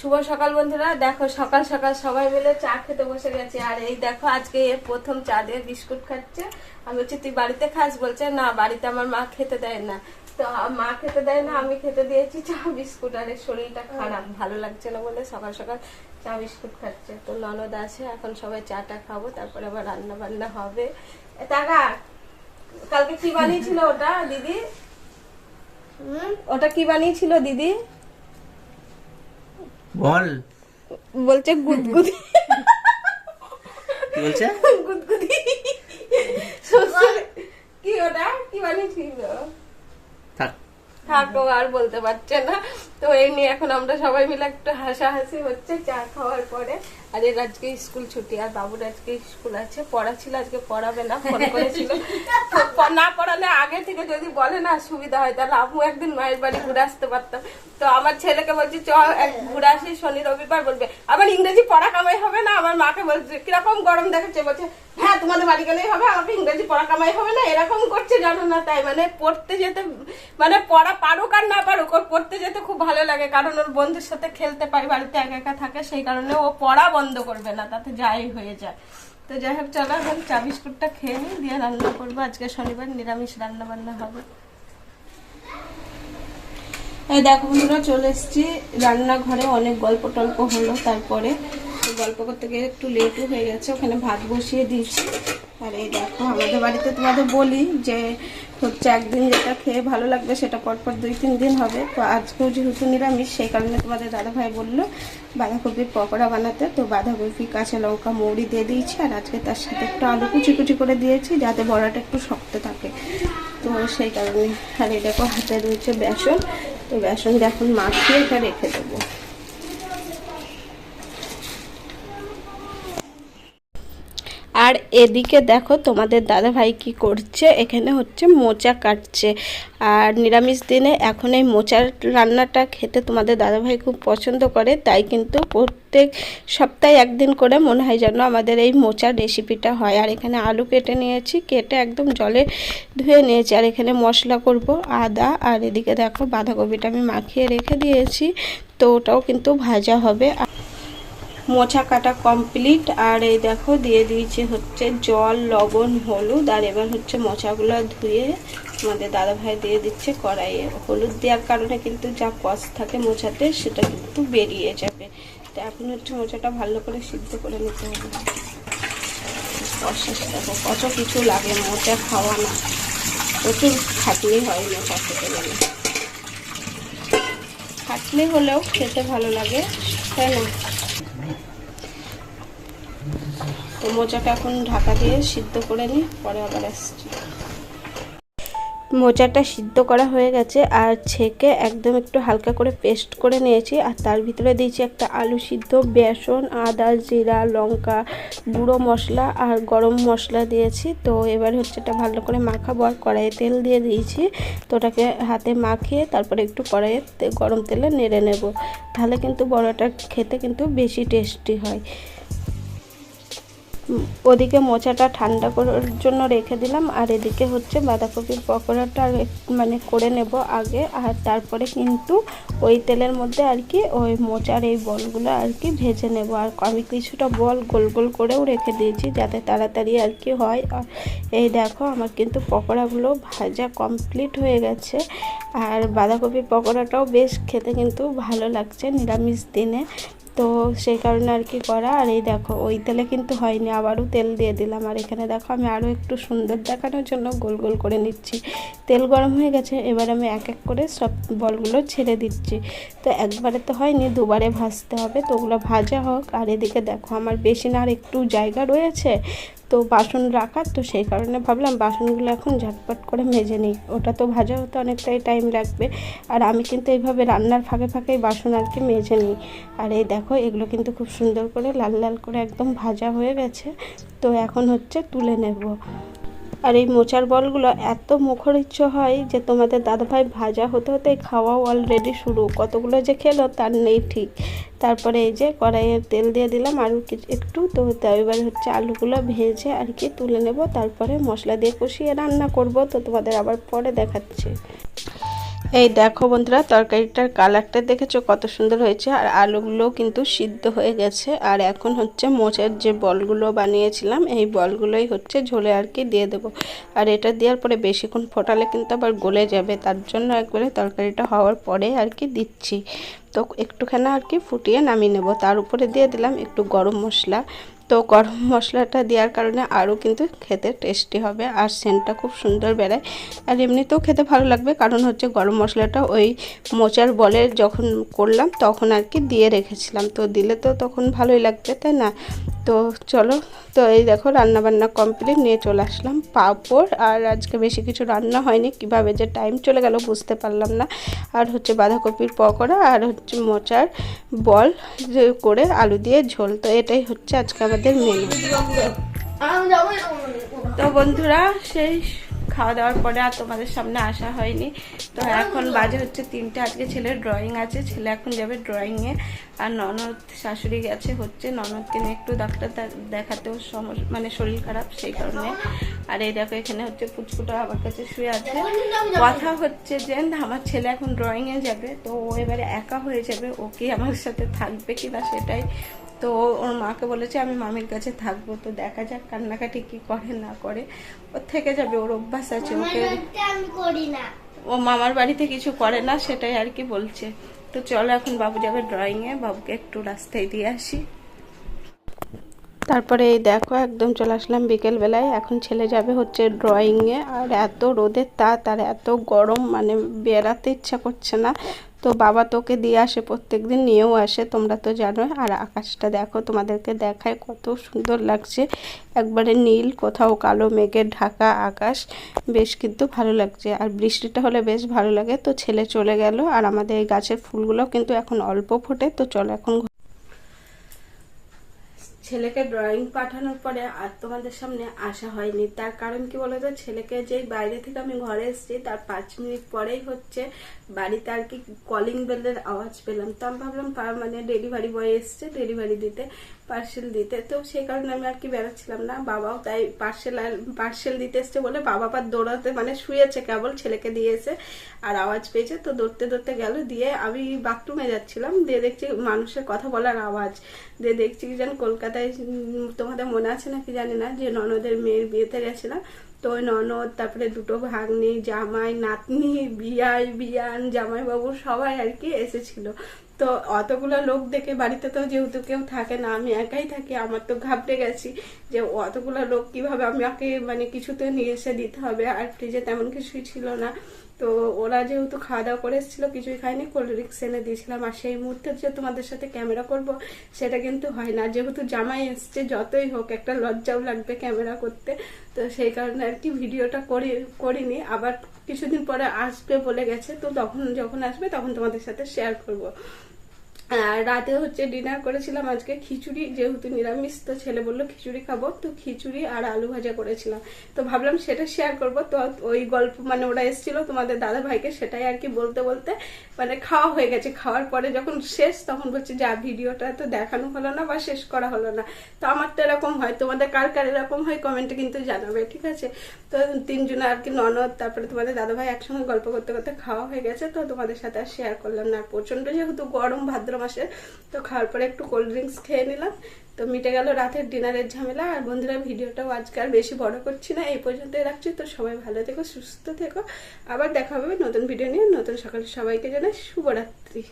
শুভ সকাল বন্ধুরা। দেখো সকাল সকাল সবাই মিলে চা খেতে বসে গেছে। আর এই দেখো আজকে এ প্রথম চা দিয়ে বিস্কুট খাচ্ছে। আমি বলছি তুই বাড়িতে খাস? বলছে না বাড়িতে আমার মা খেতে দেয় না। তো মা খেতে দেয় না আমি খেতে দিয়েছি চা বিস্কুট। আর শরীরটা খারাপ ভালো লাগছে না বলে সকাল সকাল চা বিস্কুট খাচ্ছে। তো ননদ আছে এখন সবাই চাটা খাব তারপরে আবার রান্না বান্না হবে। টাকা কালকে কি বানিয়েছিল ওটা দিদি? ওটা কি বানিয়েছিল দিদি? বল। বলছে গুদগুদি। কি বলছে? গুদগুদি। শ্বশুর কি ওটা? কি মানে থাক। থাকো আর বলতে পারছে না। তো এই নিয়ে এখন আমরা সবাই মিলে একটু হাসাহাসি হচ্ছে চা খাওয়ার পরে। আর এর আজকে স্কুল ছুটি, আর বাবুর আজকে স্কুল আছে, পড়া আজকে পড়াবে না, ফোন করেছিল। না পড়ালে আগে থেকে যদি বলে না সুবিধা হয়, তাহলে আমি একদিন মায়ের বাড়ি ঘুরে আসতে পারতাম তো আমার ছেলেকে বলছি চ ঘুরে আসি, শনি রবিবার বলবে আবার ইংরেজি পড়া কামাই হবে না? আমার মাকে বলছে, কীরকম গরম দেখাচ্ছে? বলছে হ্যাঁ তোমাদের বাড়ি গেলেই হবে, আমাকে ইংরেজি পড়া কামাই হবে না, এরকম করছে জানো না তাই। মানে পড়তে যেতে মানে পড়া পারুক আর না পারুক, ওর পড়তে যেতে খুব ভালো লাগে, কারণ ওর বন্ধুর সাথে খেলতে পারি বাড়িতে একা একা থাকে, সেই কারণে ও পড়া বন্ধ করবে না, তাতে যাই হয়ে যায়। তো যাই হোক, চলো এখন চা বিস্কুটটা খেয়ে নিই, দিয়ে রান্না করব। আজকে শনিবার, নিরামিষ রান্না বান্না হবে। এই দেখো বন্ধুরা, চলে এসেছি। রান্নাঘরে অনেক গল্প টল্প হলো তারপরে। গল্প করতে গিয়ে একটু লেটও হয়ে গেছে, ওখানে ভাত বসিয়ে দিয়েছি। আর এই দেখো, আমাদের বাড়িতে তোমাদের বলি যে হচ্ছে একদিন যেটা খেয়ে ভালো লাগবে সেটা পরপর দুই তিন দিন হবে। তো আজকেও যেহেতু নিরামিষ, সেই কারণে তোমাদের দাদাভাই বলল, বাঁধাকপির পকোড়া বানাতে। তো বাঁধাকপি, কাঁচা লঙ্কা, মৌরি দিয়ে দিয়েছি, আর আজকে তার সাথে একটু আলু কুচি কুচি করে দিয়েছি, যাতে বড়াটা একটু শক্ত থাকে। তো সেই কারণে আর দেখো হাতে রয়েছে বেসন। তো বেসন এখন মাখিয়ে এটা রেখে দেবো। আর এদিকে দেখো তোমাদের দাদা ভাই কি করছে? এখানে হচ্ছে মোচা কাটছে। আর নিরামিষ দিনে এখন এই মোচার রান্নাটা খেতে তোমাদের দাদা ভাই খুব পছন্দ করে, তাই কিন্তু প্রত্যেক সপ্তাহে একদিন করে মনে হয় যেন আমাদের এই মোচার রেসিপিটা হয়। আর এখানে আলু কেটে নিয়েছি, কেটে একদম জলে ধুয়ে নিয়েছি। আর এখানে মশলা করব, আদা। আর এদিকে দেখো বাঁধাকপিটা আমি মাখিয়ে রেখে দিয়েছি, তো ওটাও কিন্তু ভাজা হবে। মোচা কাটা কমপ্লিট, আর এই দেখো দিয়ে দিয়েছি হচ্ছে জল, লবণ, হলুদ, আর এবার হচ্ছে মোচাগুলো ধুয়ে আমাদের দাদা ভাই দিয়ে দিচ্ছে কড়াইয়ে। হলুদ দেওয়ার কারণে কিন্তু যা কষ থাকে মোচাতে, সেটা কিন্তু বেরিয়ে যাবে। তো এখন হচ্ছে মোচাটা ভালো করে সিদ্ধ করে নিতে হবে। দেখো কত কিছু লাগে, মোচা খাওয়া না। প্রচুর খাটনি হয় মোচা খেতে গেলে। খাটনি হলেও খেতে ভালো লাগে, তাই না? তো মোচাটা এখন ঢাকা দিয়ে সিদ্ধ করে নিই, পরে আবার আসছি। মোচাটা সিদ্ধ করা হয়ে গেছে আর ছেঁকে একদম একটু হালকা করে পেস্ট করে নিয়েছি আর তার ভিতরে দিয়েছি একটা আলু সিদ্ধ, বেসন, আদা, জিরা, লঙ্কা, গুঁড়ো মশলা আর গরম মশলা দিয়েছি। তো এবার হচ্ছে এটা ভালো করে মাখাবো আর কড়াইয়ে তেল দিয়ে দিয়েছি। তো ওটাকে হাতে মাখিয়ে তারপরে একটু কড়াইয়ে গরম তেলে নেড়ে নেব। তাহলে কিন্তু বড়াটা খেতে কিন্তু বেশি টেস্টি হয়। ওদিকে মোচাটা ঠান্ডা করার জন্য রেখে দিলাম, আর এদিকে হচ্ছে বাঁধাকপির পকোড়াটা মানে করে নেব আগে, আর তারপরে কিন্তু ওই তেলের মধ্যে আর কি ওই মোচার এই বলগুলো আর কি ভেজে নেব। আর আমি কিছুটা বল গোল গোল করেও রেখে দিয়েছি যাতে তাড়াতাড়ি আর কি হয়। আর এই দেখো আমার কিন্তু পকোড়াগুলো ভাজা কমপ্লিট হয়ে গেছে, আর বাঁধাকপির পকোড়াটাও বেশ খেতে কিন্তু ভালো লাগছে নিরামিষ দিনে। তো সেই কারণে আর কি করা। আর এই দেখো, ওই তেলে কিন্তু হয়নি, আবারও তেল দিয়ে দিলাম। আর এখানে দেখো, আমি আরও একটু সুন্দর দেখানোর জন্য গোল গোল করে নিচ্ছি। তেল গরম হয়ে গেছে, এবার আমি এক এক করে সব বলগুলো ছেড়ে দিচ্ছি। তো একবারে তো হয়নি, দুবারে ভাজতে হবে। তো ওগুলো ভাজা হোক। আর এদিকে দেখো, আমার বেশি না আর একটু জায়গা রয়েছে। তো বাসন রাখার, তো সেই কারণে ভাবলাম বাসনগুলো এখন ঝটপট করে মেজে নিই। ওটা তো ভাজা হতে অনেকটাই টাইম লাগবে। আর আমি কিন্তু এইভাবে রান্নার ফাঁকে ফাঁকেই বাসন আর কি মেজে নিই। আর এই দেখো, এগুলো কিন্তু খুব সুন্দর করে লাল লাল করে একদম ভাজা হয়ে গেছে। তো এখন হচ্ছে তুলে নেব। আর এই মোচার বলগুলো এত মুখরিচ্ছ হয় যে তোমাদের দাদাভাই ভাজা হতে হতে খাওয়াও অলরেডি শুরু। কতগুলো যে খেলো তার নেই ঠিক। তারপরে এই যে কড়াইয়ে তেল দিয়ে দিলাম আর একটু তো এবার হচ্ছে আলুগুলো ভেজে আর কি তুলে নেব। তারপরে মশলা দিয়ে কষিয়ে রান্না করব। তো তোমাদের আবার পরে দেখাচ্ছি। এই দেখো বন্ধুরা, তরকারিটার কালারটা দেখেছ? কত সুন্দর হয়েছে। আর আলুগুলোও কিন্তু সিদ্ধ হয়ে গেছে। আর এখন হচ্ছে মোচের যে বলগুলো বানিয়েছিলাম, এই বলগুলোই হচ্ছে ঝোলে আর কি দিয়ে দেবো। আর এটা দেওয়ার পরে বেশিক্ষণ ফোটালে কিন্তু আবার গলে যাবে। তার জন্য একবারে তরকারিটা হওয়ার পরে আর কি দিচ্ছি। তো একটুখানি আর কি ফুটিয়ে নামিয়ে নেব। তার উপরে দিয়ে দিলাম একটু গরম মশলা। তো গরম মশলাটা দেওয়ার কারণে আরও কিন্তু খেতে টেস্টি হবে আর সেন্টটা খুব সুন্দর বেড়ায় আর এমনিতেও খেতে ভালো লাগবে কারণ হচ্ছে গরম মশলাটা ওই মোচার বলে যখন করলাম তখন আর কি দিয়ে রেখেছিলাম। তো দিলে তো তখন ভালোই লাগবে, তাই না? তো চলো তো এই দেখো রান্না বান্না কমপ্লিট নিয়ে চলে আসলাম পাঁপড়। আর আজকে বেশি কিছু রান্না হয়নি কীভাবে যে টাইম চলে গেল বুঝতে পারলাম না। আর হচ্ছে বাঁধাকপির পকোড়া আর হচ্ছে মোচার বল যে করে আলু দিয়ে ঝোল। তো এটাই হচ্ছে আজকে আমাদের মেনু তো বন্ধুরা সেই খাওয়া দাওয়ার পরে আর তোমাদের সামনে আসা হয়নি। তো এখন বাজে হচ্ছে তিনটে, আজকে ছেলের ড্রয়িং আছে, ছেলে এখন যাবে ড্রয়িংয়ে আর ননদ, শাশুড়ি গেছে হচ্ছে, ননদকে নিয়ে একটু ডাক্তার দেখাতেও সমস্যা মানে শরীর খারাপ সেই কারণে। আর এই দেখো এখানে হচ্ছে পুচকুটা আমার কাছে শুয়ে আছে। কথা হচ্ছে যে, আমার ছেলে এখন ড্রয়িংয়ে যাবে, তো ও এবারে একা হয়ে যাবে, ও কি আমার সাথে থাকবে কিনা সেটাই তো ওর মাকে বলেছে আমি মামির কাছে থাকব তো দেখা যাক কান্নাকাটি কি করে না করে। ও থেকে যাবে ওর অভ্যাস আছে ওকে ও মামার বাড়িতে কিছু করে না সেটাই আর কি বলছে। তো চলো এখন বাবু যাবে ড্রয়িংয়ে বাবুকে একটু রাস্তায় দিয়ে আসি। তারপরে এই দেখো একদম চলে আসলাম বিকেলবেলায়। এখন ছেলে যাবে হচ্ছে ড্রয়িংয়ে আর এত রোদের তাত আর এত গরম মানে বেরাতে ইচ্ছা করছে না। তো বাবা তোকে দিয়ে আসে প্রত্যেক দিন নিয়েও আসে, তোমরা তো জানো আর আকাশটা দেখো, তোমাদেরকে দেখায় কত সুন্দর লাগছে। একবারে নীল, কোথাও কালো মেঘের ঢাকা আকাশ, বেশ কিন্তু ভালো লাগছে। আর বৃষ্টিটা হলে বেশ ভালো লাগে। তো ছেলে চলে গেল, আর আমাদের এই গাছের ফুলগুলো কিন্তু এখন অল্প ফোটে। তো চলো এখন ছেলেকে ড্রয়িং পাঠানোর পরে আর তোমাদের সামনে আসা হয়নি। তার কারণ কি বলতো? ছেলেকে যে বাইরে থেকে আমি ঘরে এসেছি, তার পাঁচ মিনিট পরেই হচ্ছে বাড়িতে আর কি কলিং বেলের আওয়াজ পেলাম। তো আমি ভাবলাম মানে ডেলিভারি বয় এসছে ডেলিভারি দিতে। পার্সেল দিতে। তো সেই কারণে আমি আর কি বেরোচ্ছিলাম না। বাবাও তাই পার্সেল পার্সেল দিতে এসছে বলে বাবা পা দৌড়াতে মানে শুয়েছে কেবল, ছেলেকে দিয়েছে আর আওয়াজ পেয়েছে। তো দৌড়তে দৌড়তে গেল, দিয়ে আমি বাথরুমে যাচ্ছিলাম। দিয়ে দেখছি মানুষের কথা বলার আওয়াজ। দিয়ে দেখছি যেন কলকাতায় তোমাদের মনে আছে নাকি জানি না, যে ননদের মেয়ের বিয়েতে গেছিলাম। তো ননদ, তারপরে দুটো ভাগ্নি, জামাই, নাতনি, বিয়াই, বিয়ান, জামাইবাবু সবাই আর কি এসেছিল। তো অতগুলো লোক দেখে বাড়িতে তো যেহেতু কেউ থাকে না, আমি একাই থাকি, আমার তো ঘাবড়ে গেছি যে অতগুলো লোক কীভাবে আমাকে মানে কিছুতে নিয়ে এসে দিতে হবে, আর ফ্রিজে তেমন কিছুই ছিল না। তো ওরা যেহেতু খাওয়া দাওয়া করে এসেছিল, কিছুই খায়নি কোল্ড ড্রিঙ্কস এনে দিয়েছিলাম। আর সেই মুহূর্তে যে তোমাদের সাথে ক্যামেরা করব, সেটা কিন্তু হয় না। যেহেতু জামাই এসছে, যতই হোক, একটা লজ্জাও লাগবে ক্যামেরা করতে। তো সেই কারণে আর কি ভিডিওটা করি, করিনি। আবার কিছুদিন পরে আসবে বলে গেছে। তো তখন যখন আসবে, তখন তোমাদের সাথে শেয়ার করব। রাতে হচ্ছে ডিনার করেছিলাম, আজকে খিচুড়ি, যেহেতু নিরামিষ, তো ছেলে বলল, খিচুড়ি খাব। তো খিচুড়ি আর আলু ভাজা করেছিলাম। তো ভাবলাম সেটা শেয়ার করব। তো ওই গল্প মানে ওরা এসেছিল, তোমাদের দাদা ভাইকে সেটাই আর কি বলতে বলতে মানে খাওয়া হয়ে গেছে। খাওয়ার পরে যখন শেষ, তখন বলছে, যে, ভিডিওটা তো দেখানো হলো না বা শেষ করা হলো না। তো আমার তো এরকম হয়। তোমাদের কার কার এরকম হয় কমেন্টে কিন্তু জানাবে, ঠিক আছে? তো তিনজনে আর কি, ননদ, তারপরে তোমাদের দাদা ভাই একসঙ্গে গল্প করতে করতে খাওয়া হয়ে গেছে। তো তোমাদের সাথে আর শেয়ার করলাম না। আর প্রচণ্ড যেহেতু গরম, ভাদ্র মাসে তো খাওয়ার পরে একটু কোল্ড ড্রিঙ্কস খেয়ে নিলাম। তো মিটে গেল রাতের ডিনারের ঝামেলা। আর বন্ধুরা, ভিডিওটাও আজকাল বেশি বড় করছি না, এই পর্যন্তই রাখছি। তো সবাই ভালো থেকো, সুস্থ থেকো। আবার দেখা হবে নতুন ভিডিও নিয়ে। নতুন সকালে সবাইকে জানাই শুভরাত্রি।